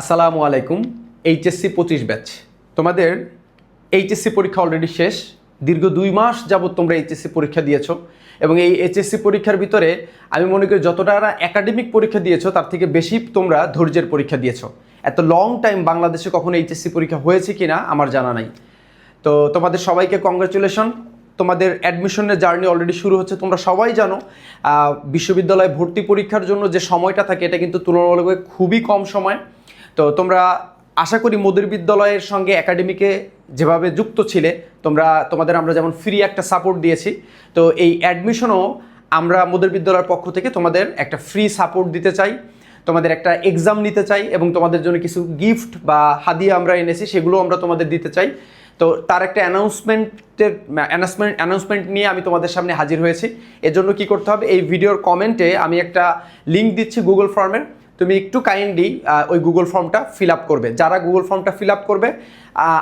আসসালামু আলাইকুম, এইচএসসি পঁচিশ ব্যাচ। তোমাদের এইচএসসি পরীক্ষা অলরেডি শেষ। দীর্ঘ দুই মাস যাবত তোমরা এইচএসসি পরীক্ষা দিয়েছ। এবং এই এইচএসসি পরীক্ষার ভিতরে আমি মনে করি যতটা একাডেমিক পরীক্ষা দিয়েছ, তার থেকে বেশি তোমরা ধৈর্যের পরীক্ষা দিয়েছ। এত লং টাইম বাংলাদেশে কখনো এইচএসসি পরীক্ষা হয়েছে কি না আমার জানা নাই। তো তোমাদের সবাইকে কংগ্রাচুলেশন তোমাদের অ্যাডমিশনের জার্নি অলরেডি শুরু হচ্ছে, তোমরা সবাই জানো। বিশ্ববিদ্যালয়ে ভর্তি পরীক্ষার জন্য যে সময়টা থাকে, এটা কিন্তু তুলনামূলকভাবে খুবই কম সময়। তো তোমরা আশা করি মোদের বিদ্যালয়ের সঙ্গে একাডেমিকে যেভাবে যুক্ত ছিলে, তোমরা, তোমাদের আমরা যেমন ফ্রি একটা সাপোর্ট দিয়েছি। তো এই অ্যাডমিশনও আমরা মোদের বিদ্যালয়ের পক্ষ থেকে তোমাদের একটা ফ্রি সাপোর্ট দিতে চাই, তোমাদের একটা এক্সাম নিতে চাই এবং তোমাদের জন্য কিছু গিফট বা হাদিয়া আমরা এনেছি সেগুলো আমরা তোমাদের দিতে চাই। তো তার একটা অ্যানাউন্সমেন্টের অ্যানাউন্সমেন্ট অ্যানাউন্সমেন্ট নিয়ে আমি তোমাদের সামনে হাজির হয়েছি। এর জন্য কী করতে হবে? এই ভিডিওর কমেন্টে আমি একটা লিঙ্ক দিচ্ছি গুগল ফর্মের তুমি একটু কাইন্ডলি ওই গুগল ফর্মটা ফিল আপ করবে। যারা গুগল ফর্মটা ফিল আপ করবে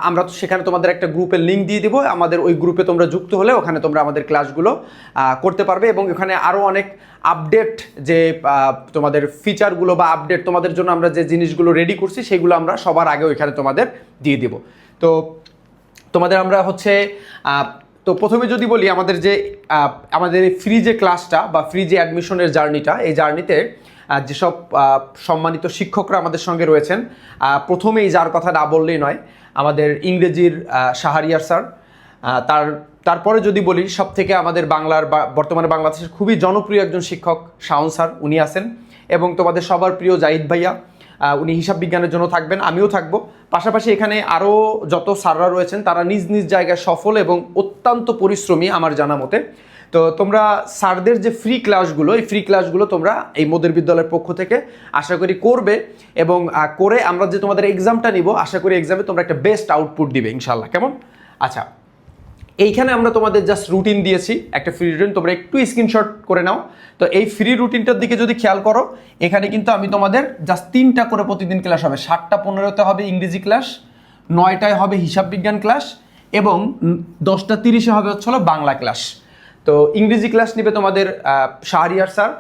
আমরা তো সেখানে তোমাদের একটা গ্রুপের লিঙ্ক দিয়ে দিব। আমাদের ওই গ্রুপে তোমরা যুক্ত হলে ওখানে তোমরা আমাদের ক্লাসগুলো করতে পারবে এবং এখানে আরও অনেক আপডেট যে তোমাদের ফিচারগুলো বা আপডেট তোমাদের জন্য আমরা যে জিনিসগুলো রেডি করছি, সেগুলো আমরা সবার আগে ওইখানে তোমাদের দিয়ে দিব। তো তোমাদের আমরা হচ্ছে তো প্রথমে যদি বলি আমাদের যে আমাদের ফ্রি যে ক্লাসটা বা ফ্রি যে অ্যাডমিশনের জার্নিটা এই জার্নিতে যেসব সম্মানিত শিক্ষকরা আমাদের সঙ্গে রয়েছেন প্রথমেই যার কথা না বললেই নয়, আমাদের ইংরেজির শাহরিয়ার স্যার। তার, তারপরে যদি বলি সব থেকে আমাদের বাংলার বর্তমানে বাংলাদেশের খুবই জনপ্রিয় একজন শিক্ষক, শাওন স্যার, উনি আছেন। এবং তোমাদের সবার প্রিয় জাহিদ ভাইয়া উনি হিসাব বিজ্ঞানের জন্য থাকবেন, আমিও থাকব। পাশাপাশি এখানে আরও যত স্যাররা রয়েছেন, তারা নিজ নিজ জায়গায় সফল এবং অত্যন্ত পরিশ্রমী আমার জানা মতে। তো তোমরা স্যারদের যে ফ্রি ক্লাসগুলো এই ফ্রি ক্লাসগুলো তোমরা এই মোদের বিদ্যালয়ের পক্ষ থেকে আশা করি করবে এবং করে আমরা যে তোমাদের এক্সামটা নিব, আশা করি এক্সামে তোমরা একটা বেস্ট আউটপুট দিবে ইনশাল্লাহ কেমন? আচ্ছা এইখানে আমরা তোমাদের জাস্ট রুটিন দিয়েছি, একটা ফ্রি রুটিন তোমরা একটু স্ক্রিনশট করে নাও। তো এই ফ্রি রুটিনটার দিকে যদি খেয়াল করো, এখানে কিন্তু আমি তোমাদের জাস্ট তিনটা করে প্রতিদিন ক্লাস হবে। সাতটা পনেরোতে হবে ইংরেজি ক্লাস নয়টায় হবে হিসাব বিজ্ঞান ক্লাস এবং দশটা তিরিশে হবে হচ্ছে হলো বাংলা ক্লাস তো ইংরেজি ক্লাস নিবে তোমাদের শাহরিয়ার স্যার।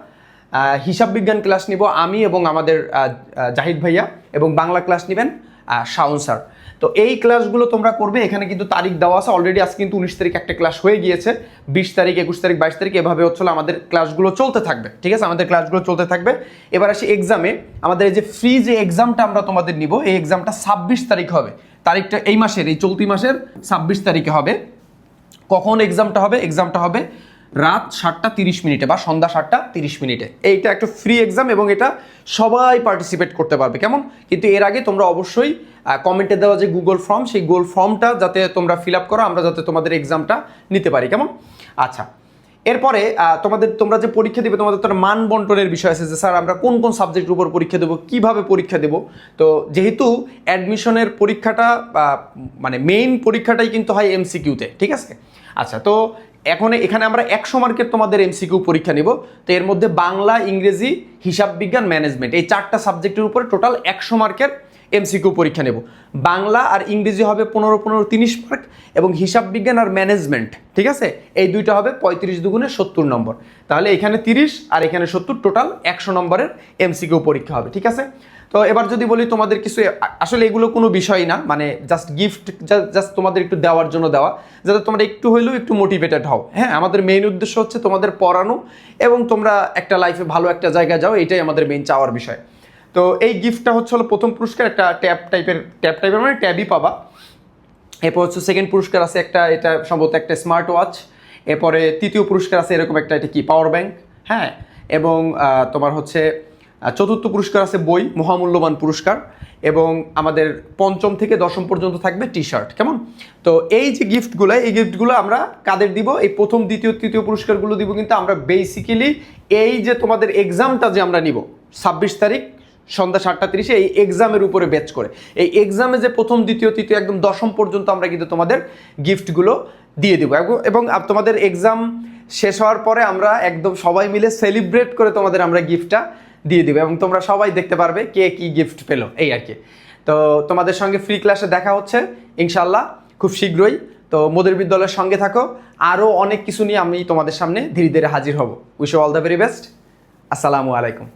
হিসাব বিজ্ঞান ক্লাস নিব আমি এবং আমাদের জাহিদ ভাইয়া এবং বাংলা ক্লাস নেবেন শাওন স্যার। তো এই ক্লাসগুলো তোমরা করবে, এখানে কিন্তু তারিখ দেওয়া আছে। অলরেডি আজ কিন্তু উনিশ তারিখ একটা ক্লাস হয়ে গিয়েছে। বিশ তারিখ, একুশ তারিখ, বাইশ তারিখ, এভাবে হচ্ছিল আমাদের ক্লাসগুলো চলতে থাকবে। ঠিক আছে? আমাদের ক্লাসগুলো চলতে থাকবে। এবার আসি এক্সামে আমাদের এই যে ফ্রি যে এক্সামটা আমরা তোমাদের নিব, এই এক্সামটা ছাব্বিশ তারিখ হবে। তারিখটা এই মাসের, এই চলতি মাসের ছাব্বিশ তারিখে হবে। কখন এক্সামটা হবে? এক্সামটা হবে রাত সাতটা তিরিশ মিনিটে বা সন্ধ্যা সাতটা তিরিশ মিনিটে। এইটা একটা ফ্রি এক্সাম এবং এটা সবাই পার্টিসিপেট করতে পারবে। কেমন? কিন্তু এর আগে তোমরা অবশ্যই কমেন্টে দেওয়া যে গুগল ফর্ম সেই গুগল ফর্মটা যাতে তোমরা ফিল আপ করো, আমরা যাতে তোমাদের এক্সামটা নিতে পারি। কেমন? আচ্ছা এরপরে তোমাদের, তোমরা যে পরীক্ষা দেবে, তোমাদের তো মান বন্টনের বিষয় আছে যে, স্যার, আমরা কোন কোন সাবজেক্টের উপর পরীক্ষা দেবো? কীভাবে পরীক্ষা দেবো? তো যেহেতু অ্যাডমিশনের পরীক্ষাটা মানে মেইন পরীক্ষাটাই কিন্তু হয় এমসিকিউতে ঠিক আছে? আচ্ছা তো এখন এখানে আমরা একশো মার্কের তোমাদের এমসিকিউ পরীক্ষা নিব। তো এর মধ্যে বাংলা, ইংরেজি, হিসাব বিজ্ঞান ম্যানেজমেন্ট এই চারটা সাবজেক্টের উপরে টোটাল একশো মার্কের এমসিকিউ পরীক্ষা নেব। বাংলা আর ইংরেজি হবে পনেরো পনেরো তিরিশ মার্ক এবং হিসাব বিজ্ঞান আর ম্যানেজমেন্ট, ঠিক আছে? এই দুইটা হবে পঁয়ত্রিশ দুগুণে সত্তর নম্বর। তাহলে এখানে তিরিশ আর এখানে সত্তর, টোটাল একশো নম্বরের এমসিকিউ পরীক্ষা হবে, ঠিক আছে? তো এবার যদি বলি তোমাদের কিছু, আসলে এগুলো কোনো বিষয় না মানে জাস্ট গিফট জাস্ট তোমাদের একটু দেওয়ার জন্য দেওয়া, যাতে তোমরা একটু হইলেও একটু মোটিভেটেড হও। হ্যাঁ আমাদের মেইন উদ্দেশ্য হচ্ছে তোমাদের পড়ানো এবং তোমরা একটা লাইফে ভালো একটা জায়গায় যাও, এটাই আমাদের মেইন চাওয়ার বিষয়। তো এই গিফটটা হচ্ছে হলো প্রথম পুরস্কার, একটা ট্যাব টাইপের ট্যাব টাইপের মানে ট্যাবই পাবা। এরপর হচ্ছে সেকেন্ড পুরস্কার আছে একটা, এটা সম্ভবত একটা স্মার্ট ওয়াচ এরপরে তৃতীয় পুরস্কার আছে এরকম একটা, এটা কি পাওয়ার ব্যাংক হ্যাঁ এবং তোমার হচ্ছে চতুর্থ পুরস্কার আছে বই, মহামূল্যবান পুরস্কার। এবং আমাদের পঞ্চম থেকে দশম পর্যন্ত থাকবে টি শার্ট কেমন? তো এই যে গিফটগুলো এই গিফটগুলো আমরা কাদের দিব? এই প্রথম, দ্বিতীয়, তৃতীয় পুরস্কারগুলো দিব, কিন্তু আমরা বেসিক্যালি এই যে তোমাদের এক্সামটা যে আমরা নিব, ছাব্বিশ তারিখ সন্ধ্যা সাতটা তিরিশে এই এক্সামের উপরে ব্যাচ করে। এই এক্সামে যে প্রথম, দ্বিতীয়, তৃতীয়, একদম দশম পর্যন্ত আমরা কিন্তু তোমাদের গিফটগুলো দিয়ে দেবো। এবং তোমাদের এক্সাম শেষ হওয়ার পরে আমরা একদম সবাই মিলে সেলিব্রেট করে তোমাদের আমরা গিফটটা দিয়ে দেবো। এবং তোমরা সবাই দেখতে পারবে কে কি গিফট পেল, এই আর কি। তো তোমাদের সঙ্গে ফ্রি ক্লাসে দেখা হচ্ছে ইনশাল্লাহ খুব শীঘ্রই। তো মোদের বিদ্যালয়ের সঙ্গে থাকো। আরও অনেক কিছু নিয়ে আমি তোমাদের সামনে ধীরে ধীরে হাজির হব। Wish all the very best আসসালামু আলাইকুম।